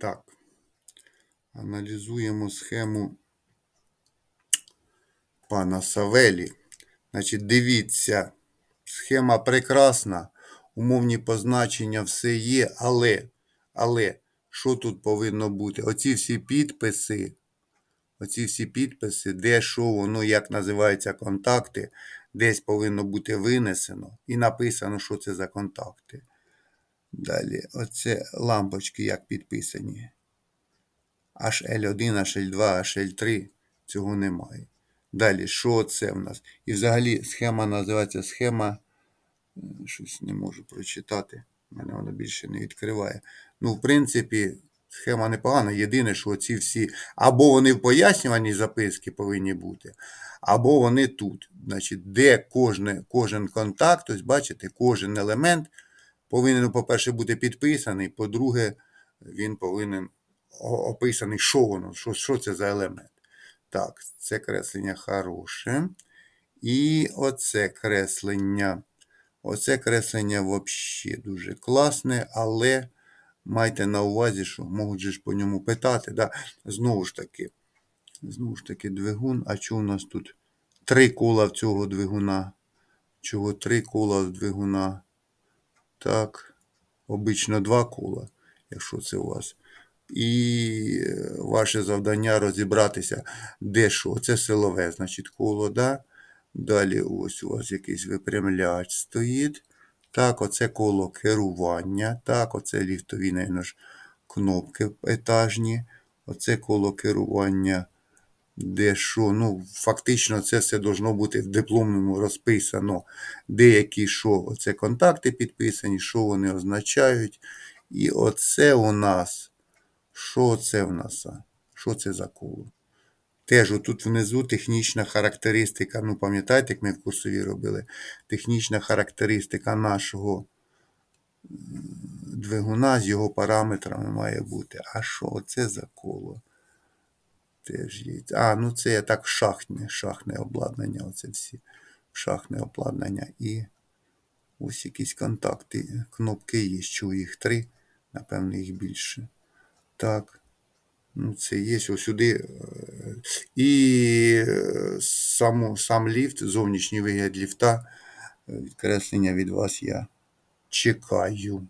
Так. Аналізуємо схему пана Савелі. Значить, дивіться, схема прекрасна, умовні позначення, все є, але, але, що тут повинно бути? Оці всі підписи, оці всі підписи, де що воно, як називаються контакти, десь повинно бути винесено і написано, що це за контакти. Далі, оце лампочки як підписані. HL1, HL2, HL3. Цього немає. Далі, що це в нас? І взагалі схема називається схема. е, Щось не можу прочитати. Мене вона більше не відкриває. Ну, в принципі, схема непогана. Єдине, що ці всі. Або вони в пояснюваній записки повинні бути, або вони тут. Значить, де кожне, кожен контакт, ось бачите, кожен елемент повинен, по-перше, бути підписаний, по-друге, він повинен описаний, що воно, що, що це за елемент. Так, це креслення хороше. І оце креслення. Оце креслення взагалі дуже класне, але майте на увазі, що можуть же ж по ньому питати. Да? Знову ж таки, знову ж таки, двигун. А що у нас тут? Три кола в цього двигуна. Чого три кола в двигуна? Так, обично два кола, якщо це у вас. І е, ваше завдання розібратися, де що. Це силове, значить, коло, да? Далі ось у вас якийсь випрямляч стоїть. Так, оце коло керування. Так, оце ліфтові, ж, кнопки етажні. Оце коло керування. Де що, ну, фактично, це все должно бути в дипломному розписано. Деякі що, оце контакти підписані, що вони означають. І оце у нас. Що це в нас? Що це за коло? Теж отут внизу технічна характеристика. Ну, пам'ятаєте, як ми в курсові робили? Технічна характеристика нашого двигуна з його параметрами має бути. А що це за коло? Теж є. А, ну це я так шахтне, шахтне обладнання. Оце всі шахтне обладнання. І ось якісь контакти. Кнопки є, що їх три. Напевно, їх більше. Так. Ну, це є сюди. е, І е, саму, сам ліфт, зовнішній вигляд ліфта, відкреслення від вас я чекаю.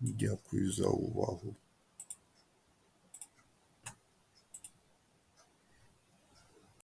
Дякую за увагу.